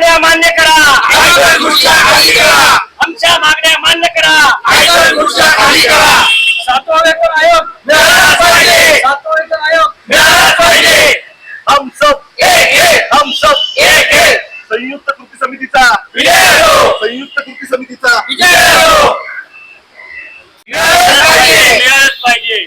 मागण्या मान्य करा. आमच्या मागण्या मान्य करा. सातवा वेतन आयोग मिळाला पाहिजे सातवा वेतन आयोग मिळाला पाहिजे हम सब एक एक हम सब एक एक संयुक्त कृती समितीचा विजय असो संयुक्त कृती समितीचा विजय असो मिळालं पाहिजे मिळालंच पाहिजे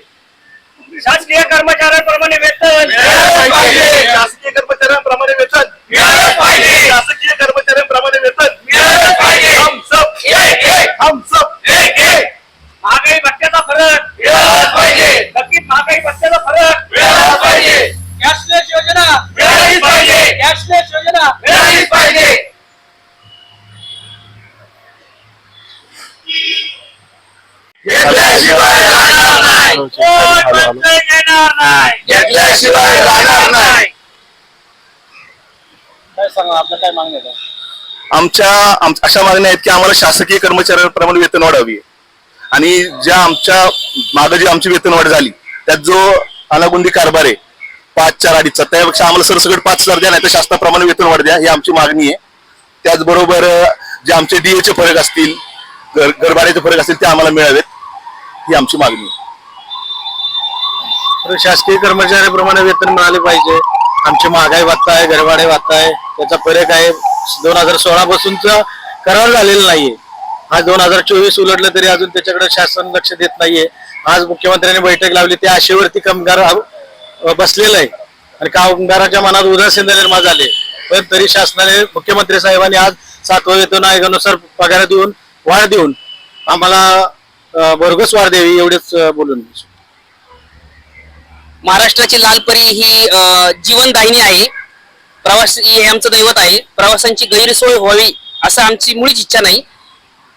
शासकीय कर्मचाऱ्यांप्रमाणे वेतन मिळालंच पाहिजे. शासकीय कर्मचाऱ्यांप्रमाणे वेतन मिळालंच पाहिजे. शासकीय कर्मचाऱ्यांप्रमाणे वेतन मिळालंच पाहिजे. हम सब एक एक हम सब एक एक महागाई भत्त्याचा फरक मिळालंच पाहिजे नक्कीच महागाई भत्त्याचा फरक मिळालं पाहिजे कॅशलेस योजना मिळालीच योजना मिळालीच पाहिजे. घेतल्याशिवाय राहणार नाही. कोण म्हणतंय घेणार नाही. घेतल्याशिवाय राहणार नाही. काय सांगा आपलं काय मागणी आहे? आमच्या आम- अशा मागण्या आहेत की आम्हाला शासकीय कर्मचाऱ्यांप्रमाणे वेतन वाढावी आणि ज्या आमच्या मागे जी आमची वेतन वाढ झाली त्यात जो अनागुंदी कारभार आहे पाच चार अडीचचा त्यापेक्षा आम्हाला सरसकट पाच हजार द्या नाही तर शासनाप्रमाणे वेतन वाढ द्या ही आमची मागणी आहे. त्याचबरोबर जे आमचे डीएचे फरक असतील घर घरभाड्याचे फरक असतील ते आम्हाला मिळावेत ही आमची मागणी आहे. तर शासकीय कर्मचाऱ्याप्रमाणे वेतन मिळाले पाहिजे. आमची महागाई भत्ता आहे घरभाडे भत्ता आहे त्याचा फरक आहे. दोन हजार सोळा पासूनचा करार झालेला नाहीये. आज दोन हजार चोवीस उलटलं तरी अजून त्याच्याकडे शासन लक्ष देत नाहीये. आज मुख्यमंत्र्यांनी बैठक लावली त्या आशेवरती कामगार बसलेलं आहे. आणि कामगाराच्या मनात उदासीन निर्माण झाले पण तरी शासनाने मुख्यमंत्री साहेबांनी आज सातव्या वेतन आयोगानुसार पगार देऊन वाढ देऊन आम्हाला अ, भरघोस वाढ द्यावी एवढेच बोलून महाराष्ट्राची लालपरी ही जीवनदायिनी आहे. प्रवास हे आमचं दैवत आहे. प्रवाशांची गैरसोय व्हावी असं आमची मुळीच इच्छा नाही.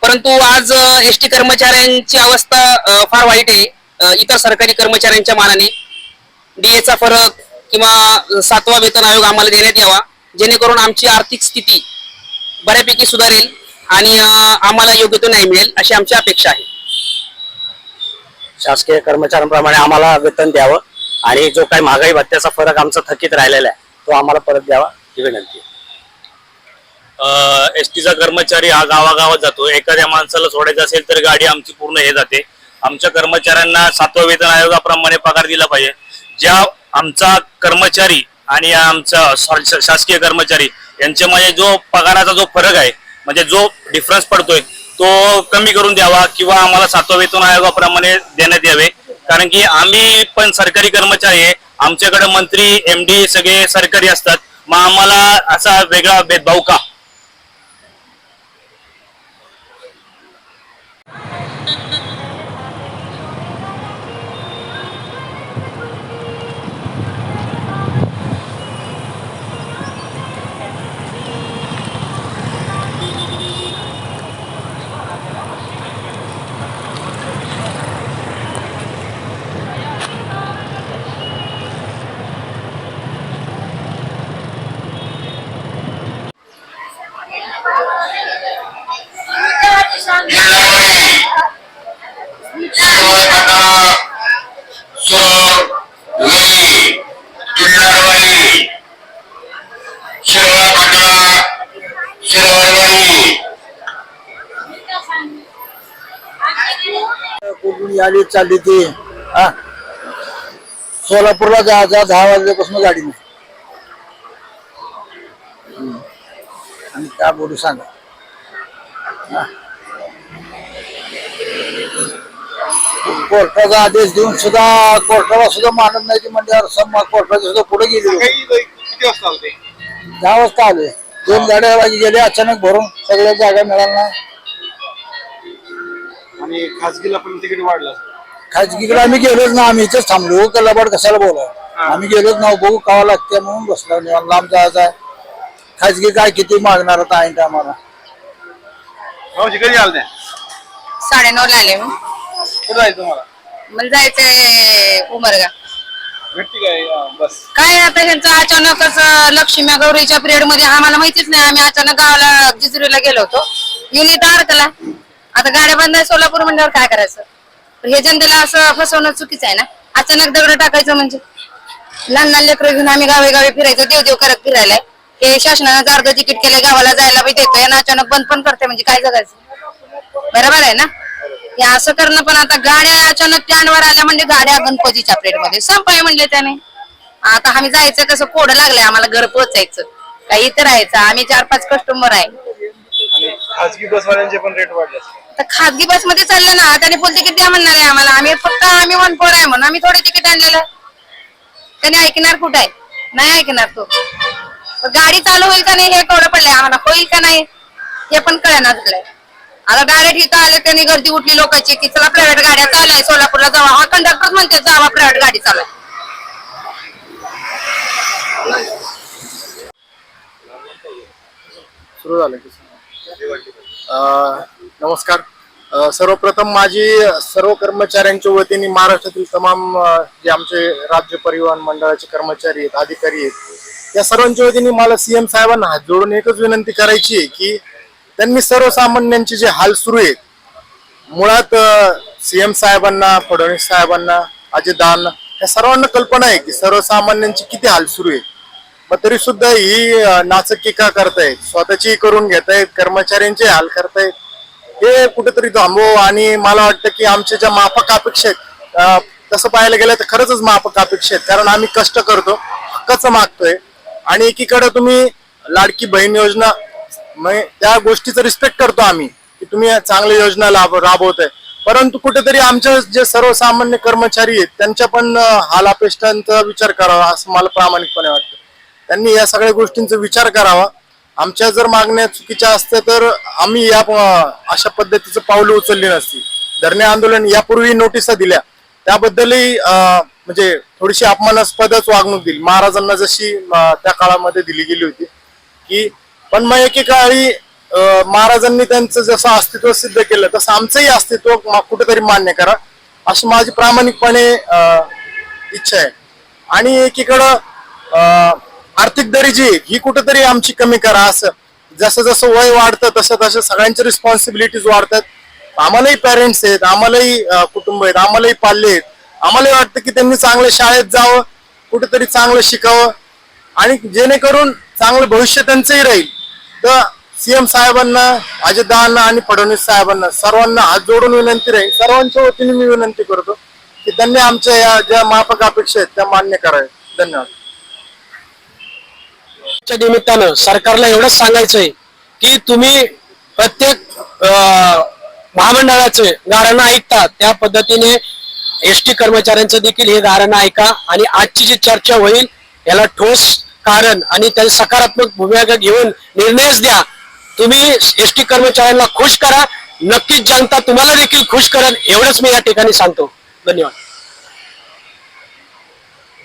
परंतु आज एस टी कर्मचाऱ्यांची अवस्था फार वाईट आहे. इतर सरकारी कर्मचाऱ्यांच्या मानाने डीएचा फरक किंवा सातवा वेतन आयोग आम्हाला देण्यात यावा जेणेकरून आमची आर्थिक स्थिती बऱ्यापैकी सुधारेल आणि आम्हाला योग्य तो न्याय मिळेल अशी आमची अपेक्षा आहे. शासकीय कर्मचाऱ्यांप्रमाणे आम्हाला वेतन द्यावं आणि जो काही महागाई भत्त्याचा फरक आमचा थकीत राहिलेला आहे तो आम्हाला परत द्यावा ही विनंती. एस टीचा कर्मचारी हा गावागावात जातो. एखाद्या माणसाला सोडायचं असेल तर गाडी आमची पूर्ण हे जाते. आमच्या कर्मचाऱ्यांना सातवा वेतन आयोगाप्रमाणे पगार दिला पाहिजे. ज्या आमचा कर्मचारी आणि आमचा शासकीय कर्मचारी यांच्यामध्ये जो पगाराचा जो फरक आहे म्हणजे जो डिफरन्स पडतोय तो कमी करून द्यावा किंवा आम्हाला सातवा वेतन आयोगाप्रमाणे देण्यात यावे. कारण की आम्ही पण सरकारी कर्मचारी आहे आमच्याकडे मंत्री एम डी सगळे सरकारी असतात. मग आम्हाला असा वेगळा भेदभाव का? आली चालली ती. हा. सोलापूरला जा जा दहा वाजल्यापासून गाडी नाही. आणि काय बोलू सांगा. कोर्टाचा आदेश देऊन सुद्धा कोर्टाला सुद्धा मानत नाही की म्हणजे सम्मा कोर्टाच्या सुद्धा पुढे गेली. किती वाजता होते दहा वाजता आले दोन गाड्या गेले अचानक भरून सगळ्या जागा मिळाल्या. नाही आणि खासगीला पण तिकीट वाढलं खाजगीकडे आम्ही गेलोच ना आम्ही इथेच थांबलो. कल्लाबाड कशाला बोलाय आम्ही गेलोच ना बघू कावा लागते म्हणून बसलो निवांत. लांब जायचं आहे. खाजगी काय किती मागणार आता आहे आम्हाला मावशी कधी आल नाही साडेनऊ ला आले मग कुठं जायचं तुम्हाला? मला जायचंय उमरगा. भेटती काय? हा, बस. काय आता ह्यांचं अचानकच अं, लक्ष्मी गौरीच्या पिरियडमध्ये आम्हाला माहितीच नाही आम्ही अचानक गावाला जिजुरीला गेलो होतो. युनिट अडकला आता गाड्या बंद आहे सोलापूर म्हणल्यावर काय करायचं? हे जनतेला असं फसवणं चुकीचं आहे ना? अचानक दगड टाकायचं म्हणजे? लहान लहान लेकरं घेऊन आम्ही गावे गावी देवदेव देव देव करत फिरायलाय. हे शासनानं अर्ध तिकीट केलंय गावाला जायला बी देतोय आणि अचानक बंद पण करते म्हणजे काय जगायचं? बरोबर आहे ना? हे असं करणं पण आता गाड्या अचानक स्टँडवर आल्या म्हणजे गाड्या गणपतीच्या प्लेटमध्ये संपाय म्हणले त्याने. आता आम्ही जायचं कसं कोड लागलंय आम्हाला घर पोचायचं काही इथं राहायचं. आम्ही चार पाच कस्टमर आहे. खाजगी बसवाल्यांचे पण रेट वाढले तर खाजगी बसमध्ये चाललं ना त्याने फुल तिकीट द्या म्हणणार आहे आम्हाला. आम्ही फक्त आम्ही वन फोर आहे म्हणून आम्ही थोडे तिकीट आणलेलं. आहे. त्याने ऐकणार कुठं आहे? नाही ऐकणार तो. पण गाडी चालू होईल का नाही हे कळलं पडलंय आम्हाला. होईल का नाही हे पण कळणार झालंय. आता डायरेक्ट इथं आले त्यांनी गर्दी उठली लोकांची की चला प्रायव्हेट गाड्या चालू सोलापूरला जावा. हा कंडक्टर म्हणते जावा प्रायव्हेट गाडी चालू आहे. सुरू झालं की नमस्कार. सर्वप्रथम माझी सर्व कर्मचाऱ्यांच्या वतीने महाराष्ट्रातील तमाम जे आमचे राज्य परिवहन मंडळाचे कर्मचारी आहेत अधिकारी आहेत या सर्वांच्या वतीने मला सीएम साहेबांना हात जोडून एकच विनंती करायची आहे की त्यांनी सर्वसामान्यांचे जे हाल सुरू आहेत मुळात सीएम साहेबांना फडणवीस साहेबांना अजितदादांना या सर्वांना कल्पना आहे की सर्वसामान्यांचे किती हाल सुरू आहेत. पण तरी सुद्धा ही नाचकी नाचक्की का करतायत. स्वतःची करून घेतायत कर्मचाऱ्यांचे हाल करतायत. हे कुठेतरी थांबव आणि मला वाटतं की आमच्या ज्या माफक अपेक्षा आहेत तसं पाहायला गेलं तर खरंच माफक अपेक्षा आहेत कारण आम्ही कष्ट करतो हक्काचं मागतोय. आणि एकीकडे तुम्ही लाडकी बहीण योजना त्या गोष्टीचा रिस्पेक्ट करतो आम्ही की तुम्ही चांगल्या योजना लाभ राबवताय. परंतु कुठेतरी आमच्या जे सर्वसामान्य कर्मचारी आहेत त्यांच्या पण हाल अपेष्टांचा विचार करावा असं मला प्रामाणिकपणे वाटतं. त्यांनी या सगळ्या गोष्टींचा विचार करावा. आमच्या जर मागण्या चुकीच्या असत्या तर आम्ही या अशा पद्धतीचं पावलं उचलली नसती. धरणे आंदोलन यापूर्वी नोटिसा दिल्या. त्याबद्दलही म्हणजे थोडीशी अपमानास्पदच वागणूक दिली. महाराजांना जशी त्या काळामध्ये दिली गेली होती की पण मग एकेकाळी महाराजांनी त्यांचं जसं अस्तित्व सिद्ध केलं तसं आमचंही अस्तित्व कुठेतरी मान्य करा अशी माझी प्रामाणिकपणे इच्छा आहे. आणि एकीकडं आर्थिक दरीजी ही कुठेतरी आमची कमी करा असं. जसं जसं वय वाढतं तसं तसं सगळ्यांच्या रिस्पॉन्सिबिलिटीज वाढतात. आम्हालाही पॅरेंट्स आहेत आम्हालाही कुटुंब आहेत आम्हालाही पाल्ले आहेत. आम्हालाही वाटतं की त्यांनी चांगल्या शाळेत जावं कुठेतरी चांगलं शिकावं. आणि जेणेकरून चांगलं भविष्य त्यांचंही राहील. तर सीएम साहेबांना अजितदादांना आणि फडणवीस साहेबांना सर्वांना हात जोडून विनंती राहील. सर्वांच्या वतीने मी विनंती करतो की त्यांनी आमच्या या ज्या माफक अपेक्षा आहेत त्या मान्य कराव्या धन्यवाद. च्या निमित्तानं सरकारला एवढंच सांगायचंय की तुम्ही प्रत्येक अं, महामंडळाचे गाऱ्हाणं ऐकता त्या पद्धतीने एस टी कर्मचाऱ्यांचं देखील हे गाऱ्हाणं ऐका आणि आजची जी चर्चा होईल याला ठोस कारण आणि त्याची सकारात्मक भूमिका घेऊन निर्णयच द्या. तुम्ही एस टी कर्मचाऱ्यांना खुश करा. नक्कीच जनता तुम्हाला देखील खुश करेल एवढंच मी या ठिकाणी सांगतो. धन्यवाद.